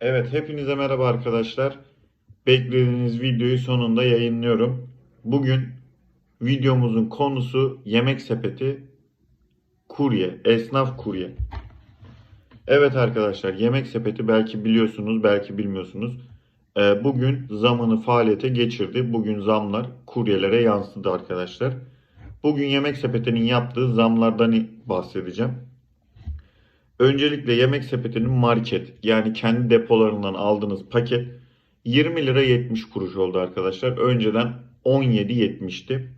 Evet, hepinize merhaba arkadaşlar. Beklediğiniz videoyu sonunda yayınlıyorum. Bugün videomuzun konusu yemek sepeti kurye, esnaf kurye. Evet arkadaşlar, yemek sepeti belki biliyorsunuz, belki bilmiyorsunuz. Ee, Bugün zamını faaliyete geçirdi. Bugün zamlar kuryelere yansıdı arkadaşlar. Bugün yemek sepetinin yaptığı zamlardan bahsedeceğim. Öncelikle yemek sepetinin market yani kendi depolarından aldığınız paket 20 lira 70 kuruş oldu arkadaşlar. Önceden 17.70'ti.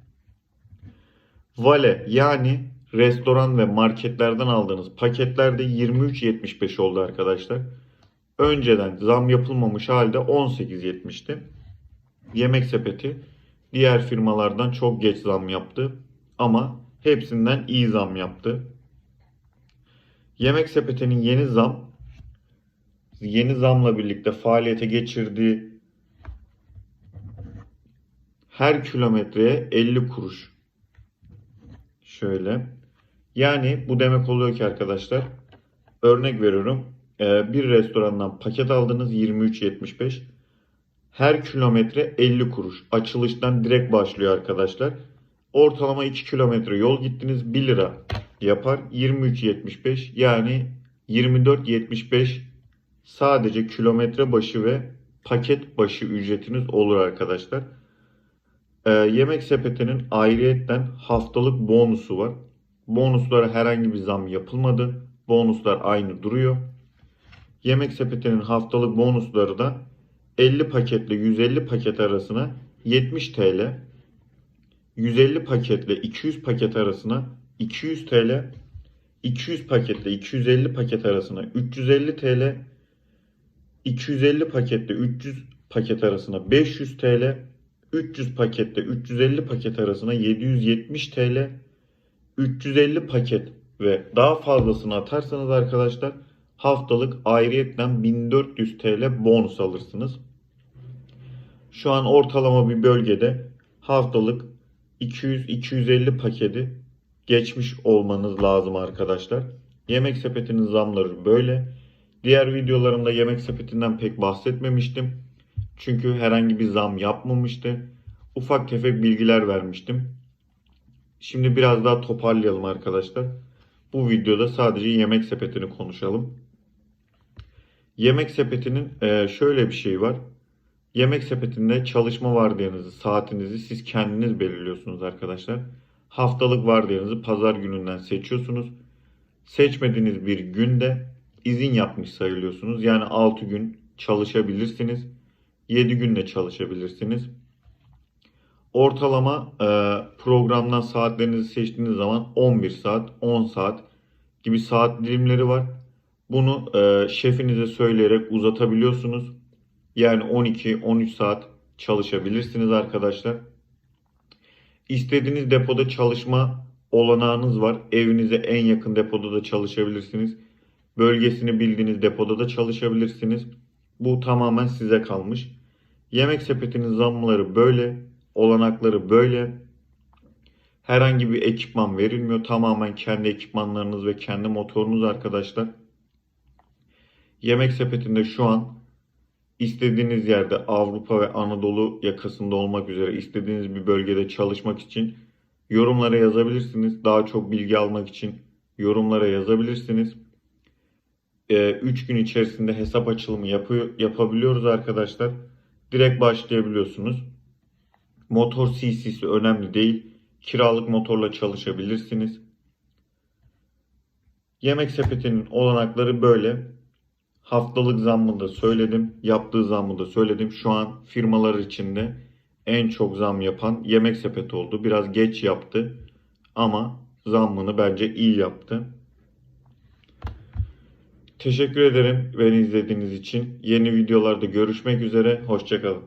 Vale yani restoran ve marketlerden aldığınız paketlerde 23.75 oldu arkadaşlar. Önceden zam yapılmamış halde 18.70'ti. Yemek sepeti diğer firmalardan çok geç zam yaptı ama hepsinden iyi zam yaptı. Yemek sepetinin yeni zam yeni zamla birlikte faaliyete geçirdiği her kilometreye 50 kuruş. Şöyle. Yani bu demek oluyor ki arkadaşlar örnek veriyorum e, bir restorandan paket aldınız 23.75 her kilometre 50 kuruş. Açılıştan direkt başlıyor arkadaşlar. Ortalama 2 kilometre yol gittiniz 1 lira yapar. 23.75 yani 24.75 sadece kilometre başı ve paket başı ücretiniz olur arkadaşlar. Ee, yemek sepetinin ayrıyetten haftalık bonusu var. Bonuslara herhangi bir zam yapılmadı. Bonuslar aynı duruyor. Yemek sepetinin haftalık bonusları da 50 paketle 150 paket arasına 70 TL, 150 paketle 200 paket arasına 200 TL, 200 paketle 250 paket arasına 350 TL, 250 paketle 300 paket arasına 500 TL, 300 paketle 350 paket arasına 770 TL, 350 paket ve daha fazlasını atarsanız arkadaşlar haftalık ayrıyetten 1400 TL bonus alırsınız. Şu an ortalama bir bölgede haftalık 200-250 paketi geçmiş olmanız lazım arkadaşlar. Yemek sepetinin zamları böyle. Diğer videolarımda yemek sepetinden pek bahsetmemiştim. Çünkü herhangi bir zam yapmamıştı. Ufak tefek bilgiler vermiştim. Şimdi biraz daha toparlayalım arkadaşlar. Bu videoda sadece yemek sepetini konuşalım. Yemek sepetinin e, şöyle bir şey var. Yemek sepetinde çalışma vardiyanızı, saatinizi siz kendiniz belirliyorsunuz arkadaşlar. Haftalık vardiyanızı pazar gününden seçiyorsunuz. Seçmediğiniz bir günde izin yapmış sayılıyorsunuz. Yani 6 gün çalışabilirsiniz. 7 günde çalışabilirsiniz. Ortalama e, programdan saatlerinizi seçtiğiniz zaman 11 saat, 10 saat gibi saat dilimleri var. Bunu e, şefinize söyleyerek uzatabiliyorsunuz. Yani 12-13 saat çalışabilirsiniz arkadaşlar. İstediğiniz depoda çalışma olanağınız var. Evinize en yakın depoda da çalışabilirsiniz. Bölgesini bildiğiniz depoda da çalışabilirsiniz. Bu tamamen size kalmış. Yemek sepetinin zamları böyle, olanakları böyle. Herhangi bir ekipman verilmiyor. Tamamen kendi ekipmanlarınız ve kendi motorunuz arkadaşlar. Yemek sepetinde şu an istediğiniz yerde Avrupa ve Anadolu yakasında olmak üzere istediğiniz bir bölgede çalışmak için yorumlara yazabilirsiniz. Daha çok bilgi almak için yorumlara yazabilirsiniz. 3 ee, gün içerisinde hesap açılımı yapıyor, yapabiliyoruz arkadaşlar. Direkt başlayabiliyorsunuz. Motor CC'si önemli değil. Kiralık motorla çalışabilirsiniz. Yemek sepetinin olanakları böyle. Haftalık zammını da söyledim. Yaptığı zammı da söyledim. Şu an firmalar içinde en çok zam yapan yemek sepeti oldu. Biraz geç yaptı ama zammını bence iyi yaptı. Teşekkür ederim beni izlediğiniz için. Yeni videolarda görüşmek üzere. Hoşçakalın.